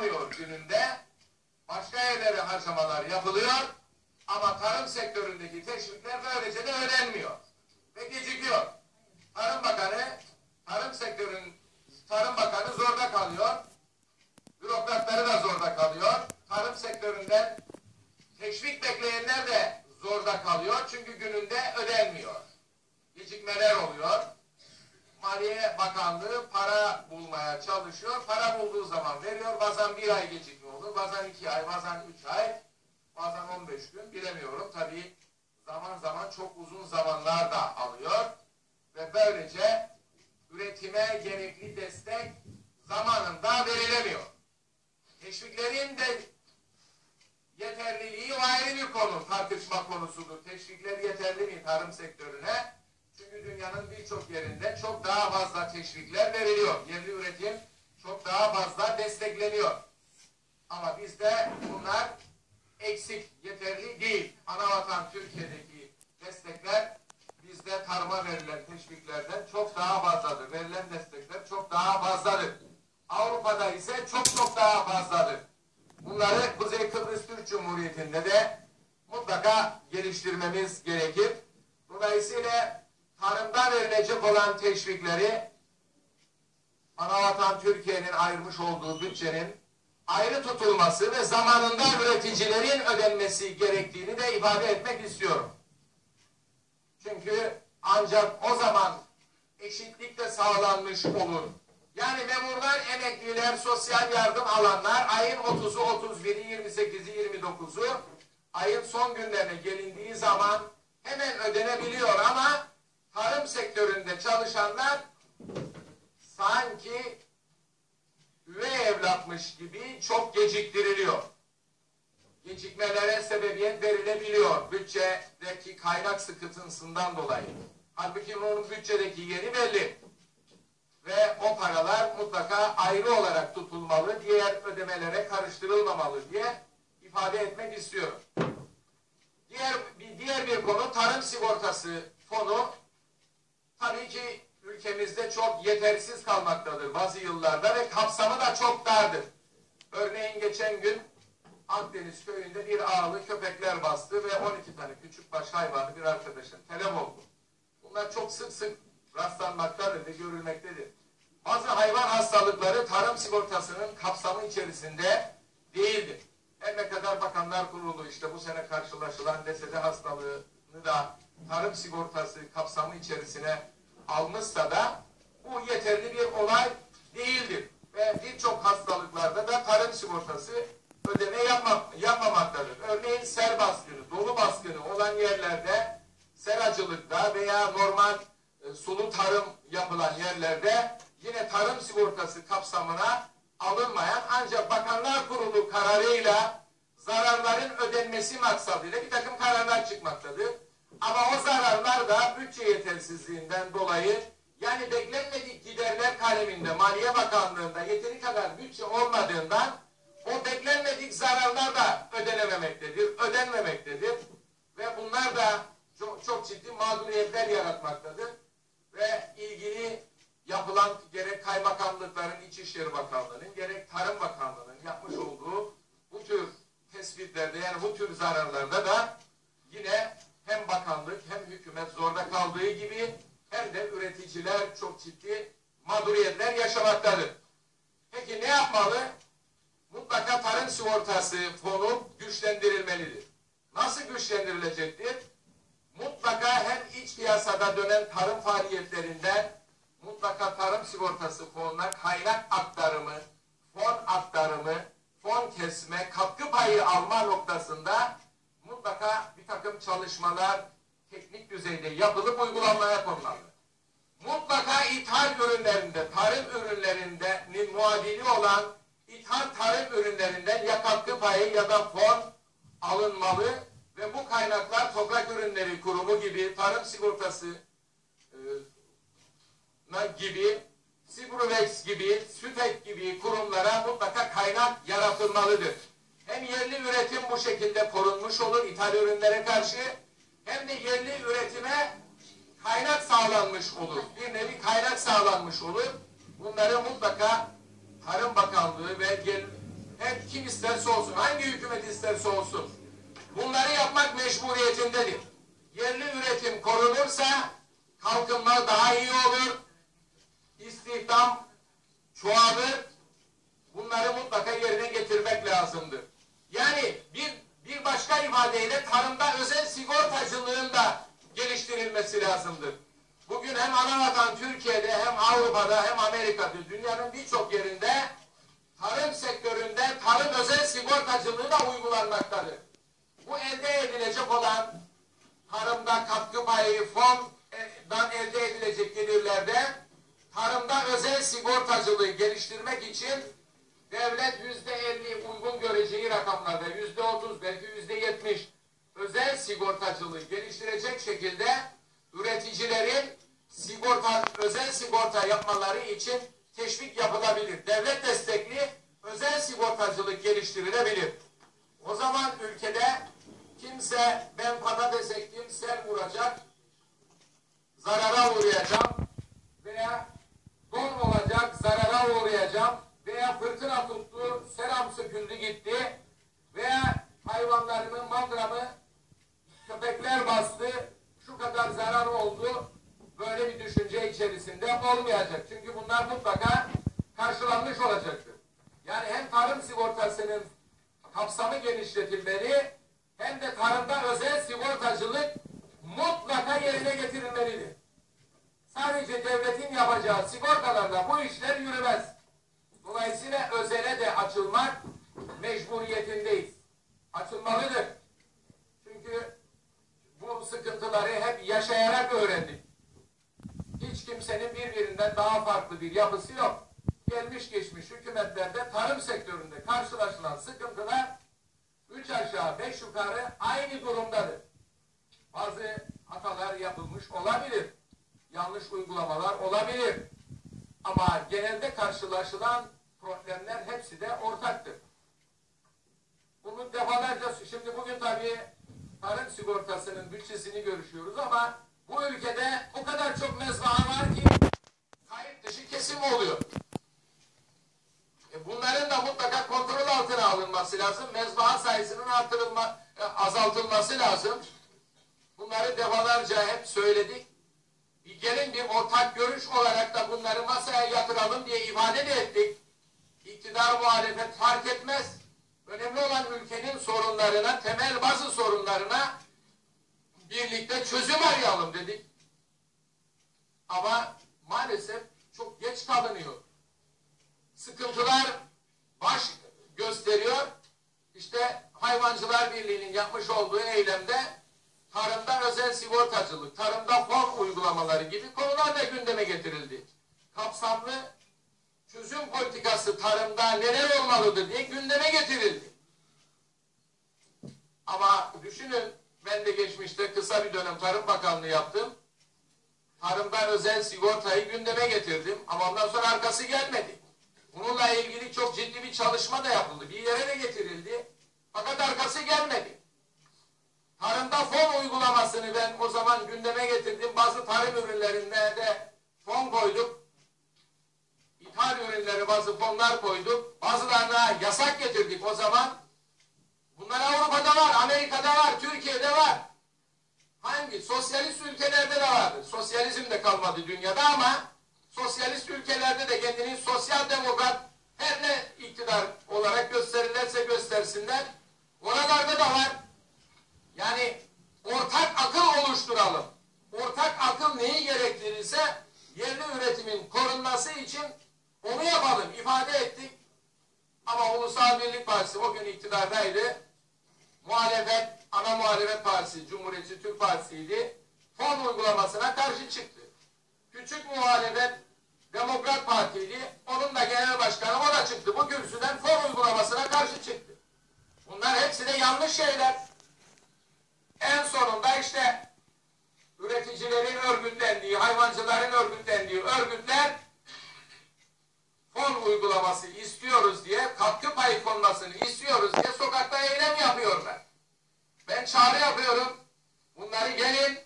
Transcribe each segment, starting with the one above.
harcanamıyor gününde. Başka yerlere harcamalar yapılıyor. Ama tarım sektöründeki teşvikler böylece de ödenmiyor. Ve gecikiyor. Tarım Bakanı, tarım sektörün, Tarım Bakanı zorda kalıyor. Bürokratları da zorda kalıyor. Tarım sektöründen teşvik bekleyenler de zorda kalıyor. Çünkü gününde ödenmiyor. Gecikmeler oluyor. Maliye Bakanlığı para bulmaya çalışıyor. Para bulduğu zaman veriyor. Bazen bir ay gecikme olur. Bazen iki ay, bazen üç ay. Bazen on beş gün bilemiyorum. Tabii zaman zaman çok uzun zamanlar da alıyor. Ve böylece üretime gerekli destek zamanında verilemiyor. Teşviklerin de yeterliliği ayrı bir konu, tartışma konusudur. Teşvikler yeterli mi tarım sektörüne? Çünkü dünyanın birçok yerinde çok daha fazla teşvikler veriliyor. Yerli üretim çok daha fazla destekleniyor. Ama bizde bunlar eksik, yeterli değil. Anavatan Türkiye'deki destekler bizde tarıma verilen teşviklerden çok daha fazladır. Verilen destekler çok daha fazladır. Avrupa'da ise çok çok daha fazladır. Bunları Kuzey Kıbrıs Türk Cumhuriyeti'nde de mutlaka geliştirmemiz gerekir. Verilecek olan teşvikleri Anavatan Türkiye'nin ayırmış olduğu bütçenin ayrı tutulması ve zamanında üreticilerin ödenmesi gerektiğini de ifade etmek istiyorum. Çünkü ancak o zaman eşitlik de sağlanmış olur. Yani memurlar, emekliler, sosyal yardım alanlar ayın 30'u, 31'i, 28'i, 29'u ayın son günlerine gelindiği zaman hemen ödenebiliyor ama tarım sektöründe çalışanlar sanki üvey evlatmış gibi çok geciktiriliyor. Gecikmelere sebebiyet verilebiliyor bütçedeki kaynak sıkıntısından dolayı. Halbuki onun bütçedeki yeri belli. Ve o paralar mutlaka ayrı olarak tutulmalı, diğer ödemelere karıştırılmamalı diye ifade etmek istiyorum. Diğer bir, diğer bir konu tarım sigortası fonu. Tabii ki ülkemizde çok yetersiz kalmaktadır bazı yıllarda ve kapsamı da çok dardır. Örneğin geçen gün Akdeniz köyünde bir ağlı köpekler bastı ve 12 tane küçük baş hayvanı bir arkadaşın telef oldu. Bunlar çok sık sık rastlanmaktadır ve görülmektedir. Bazı hayvan hastalıkları tarım sigortasının kapsamı içerisinde değildir. Her ne kadar bakanlar kurulu işte bu sene karşılaşılan desede hastalığını da tarım sigortası kapsamı içerisine almışsa da bu yeterli bir olay değildir. Ve birçok hastalıklarda da tarım sigortası ödeme yapma, yapmamaktadır. Örneğin sel baskını, dolu baskını olan yerlerde seracılıkta veya normal e, sulu tarım yapılan yerlerde yine tarım sigortası kapsamına alınmayan ancak Bakanlar Kurulu kararıyla zararların ödenmesi maksadıyla bir takım kararlar çıkmaktadır. Ama o zararlar da bütçe yetersizliğinden dolayı yani beklenmedik giderler kaleminde Maliye Bakanlığı'nda yeteri kadar bütçe olmadığından o beklenmedik zararlar da ödenememektedir, ödenmemektedir. Ve bunlar da çok, çok ciddi mağduriyetler yaratmaktadır. Ve ilgili yapılan gerek kaymakamlıkların, İçişleri Bakanlığı'nın, gerek Tarım Bakanlığı'nın yapmış olduğu bu tür tespitlerde yani bu tür zararlarda da yine hem bakanlık hem hükümet zorda kaldığı gibi hem de üreticiler çok ciddi mağduriyetler yaşamaktadır. Peki ne yapmalı? Mutlaka tarım sigortası fonu güçlendirilmelidir. Nasıl güçlendirilecektir? Mutlaka hem iç piyasada dönen tarım faaliyetlerinden mutlaka tarım sigortası fonuna kaynak aktarımı, fon aktarımı, fon kesme, katkı payı alma noktasında mutlaka bir takım çalışmalar teknik düzeyde yapılıp uygulanmaya konmalı. Mutlaka ithal ürünlerinde, tarım ürünlerinin muadili olan ithal tarım ürünlerinden ya katkı payı ya da fon alınmalı ve bu kaynaklar Toprak Ürünleri Kurumu gibi, Tarım Sigortası e, gibi, Sigruvex gibi, SÜTEK gibi kurumlara mutlaka kaynak yaratılmalıdır. Hem yerli üretim bu şekilde korunmuş olur ithal ürünlere karşı hem de yerli üretime kaynak sağlanmış olur. Bir nevi kaynak sağlanmış olur. Bunları mutlaka Tarım Bakanlığı ve hep kim isterse olsun, hangi hükümet isterse olsun bunları yapmak mecburiyetindedir. Yerli üretim korunursa kalkınma daha iyi olur, istihdam çoğalır, bunları mutlaka yerine getirmek lazımdır. Yani bir bir başka ifadeyle tarımda özel sigortacılığın da geliştirilmesi lazımdır. Bugün hem anavatan Türkiye'de hem Avrupa'da hem Amerika'da dünyanın birçok yerinde tarım sektöründe tarım özel sigortacılığı da uygulanmaktadır. Bu elde edilecek olan tarımda katkı payı fondan elde edilecek gelirlerde tarımda özel sigortacılığı geliştirmek için devlet yüzde elli göreceği rakamlarda yüzde otuz belki yüzde yetmiş özel sigortacılığı geliştirecek şekilde üreticilerin sigorta özel sigorta yapmaları için teşvik yapılabilir. Devlet destekli özel sigortacılık geliştirilebilir. O zaman ülkede kimse ben patates ektim sel vuracak zarara uğrayacağım veya don olacak zarara uğrayacağım veya fırtına tuttu, selam söküldü gitti veya hayvanlarımın mandramı köpekler bastı, şu kadar zarar oldu, böyle bir düşünce içerisinde olmayacak. Çünkü bunlar mutlaka karşılanmış olacaktır. Yani hem tarım sigortasının kapsamı genişletilmeli, hem de tarımda özel sigortacılık mutlaka yerine getirilmelidir. Sadece devletin yapacağı sigortalarla bu işler yürümez. Dolayısıyla özele de açılmak mecburiyetindeyiz. Açılmalıdır. Çünkü bu sıkıntıları hep yaşayarak öğrendik. Hiç kimsenin birbirinden daha farklı bir yapısı yok. Gelmiş geçmiş hükümetlerde tarım sektöründe karşılaşılan sıkıntılar üç aşağı beş yukarı aynı durumdadır. Bazı hatalar yapılmış olabilir. Yanlış uygulamalar olabilir. Ama genelde karşılaşılan problemler hepsi de ortaktır. Bunu defalarca, şimdi bugün tabii tarım sigortasının bütçesini görüşüyoruz ama bu ülkede o kadar çok mezbaha var ki kayıt dışı kesim oluyor. E bunların da mutlaka kontrol altına alınması lazım. Mezbaha sayısının artırılma, e, azaltılması lazım. Bunları defalarca hep söyledik. Bir gelin bir ortak görüş olarak da bunları masaya yatıralım diye ifade de ettik. İktidar muhalefet fark etmez. Önemli olan ülkenin sorunlarına, temel bazı sorunlarına birlikte çözüm arayalım dedik. Ama maalesef çok geç kalınıyor. Sıkıntılar baş gösteriyor. İşte Hayvancılar Birliği'nin yapmış olduğu eylemde tarımda özel sigortacılık, tarımda fon uygulamaları gibi konular da gündeme getirildi. Kapsamlı çözüm politikası tarımda neler olmalıdır diye gündeme getirildi. Ama düşünün ben de geçmişte kısa bir dönem Tarım Bakanlığı yaptım. Tarımda özel sigortayı gündeme getirdim. Ama ondan sonra arkası gelmedi. Bununla ilgili çok ciddi bir çalışma da yapıldı. Bir yere de getirildi. Fakat arkası gelmedi. Tarımda fon uygulamasını ben o zaman gündeme getirdim. Bazı tarım ürünlerinde de fon koyduk. İthal ürünleri bazı fonlar koyduk. Bazılarına yasak getirdik o zaman. Bunlar Avrupa'da var, Amerika'da var, Türkiye'de var. Hangi? Sosyalist ülkelerde de vardı. Sosyalizm de kalmadı dünyada ama sosyalist ülkelerde de kendini sosyal demokrat her ne iktidar olarak gösterirlerse göstersinler. Oralarda da var. Yani ortak akıl oluşturalım. Ortak akıl neyi gerektirirse yerli üretimin korunması için onu yapalım. ifade ettik. Ama Ulusal Birlik Partisi o gün iktidardaydı. Muhalefet, ana muhalefet partisi, Cumhuriyetçi Türk Partisi'ydi. Fon uygulamasına karşı çıktı. Küçük muhalefet Demokrat Parti'ydi. Onun da genel başkanı o da çıktı. Bu kürsüden fon uygulamasına karşı çıktı. Bunlar hepsi de yanlış şeyler. Çağrı yapıyorum. Bunları gelin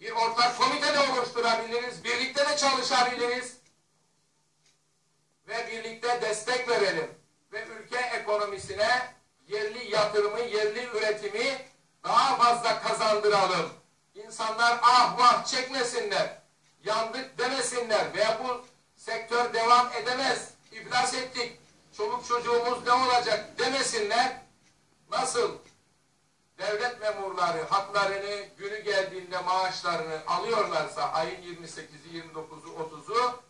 bir ortak komite de oluşturabiliriz. Birlikte de çalışabiliriz. Ve birlikte destek verelim. Ve ülke ekonomisine yerli yatırımı, yerli üretimi daha fazla kazandıralım. İnsanlar ah vah çekmesinler, yandık demesinler veya bu sektör devam edemez, iflas ettik, çoluk çocuğumuz ne olacak demesinler. Nasıl devlet memurları haklarını günü geldiğinde maaşlarını alıyorlarsa ayın 28'i, 29'u, 30'u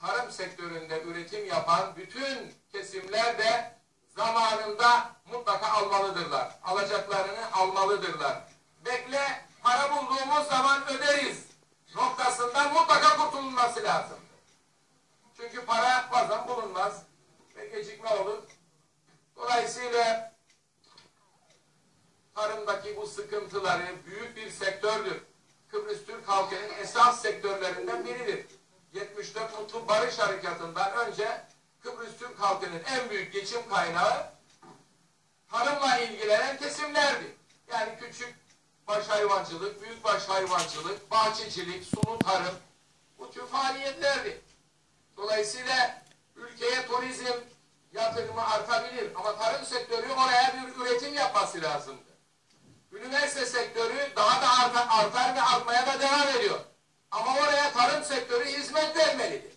tarım sektöründe üretim yapan bütün kesimler de zamanında mutlaka almalıdırlar. Alacaklarını almalıdırlar. Bekle para bulduğumuz zaman öderiz noktasından mutlaka kurtulunması lazım. Çünkü para bazen bulunmaz ve gecikme olur. Dolayısıyla tarımdaki bu sıkıntıları büyük bir sektördür. Kıbrıs Türk halkının esas sektörlerinden biridir. 74 Mutlu Barış Harekatı'ndan önce Kıbrıs Türk halkının en büyük geçim kaynağı tarımla ilgilenen kesimlerdi. Yani küçük baş hayvancılık, büyük baş hayvancılık, bahçecilik, sulu tarım bu tür faaliyetlerdi. Dolayısıyla ülkeye turizm yatırımı artabilir ama tarım sektörü oraya bir üretim yapması lazımdı. Üniversite sektörü daha da artar, artar ve artmaya da devam ediyor. Ama oraya tarım sektörü hizmet vermelidir.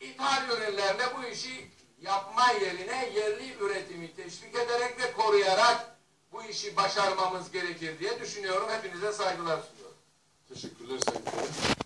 İthal ürünlerle bu işi yapma yerine yerli üretimi teşvik ederek ve koruyarak bu işi başarmamız gerekir diye düşünüyorum. Hepinize saygılar sunuyorum. Teşekkürler Sayın.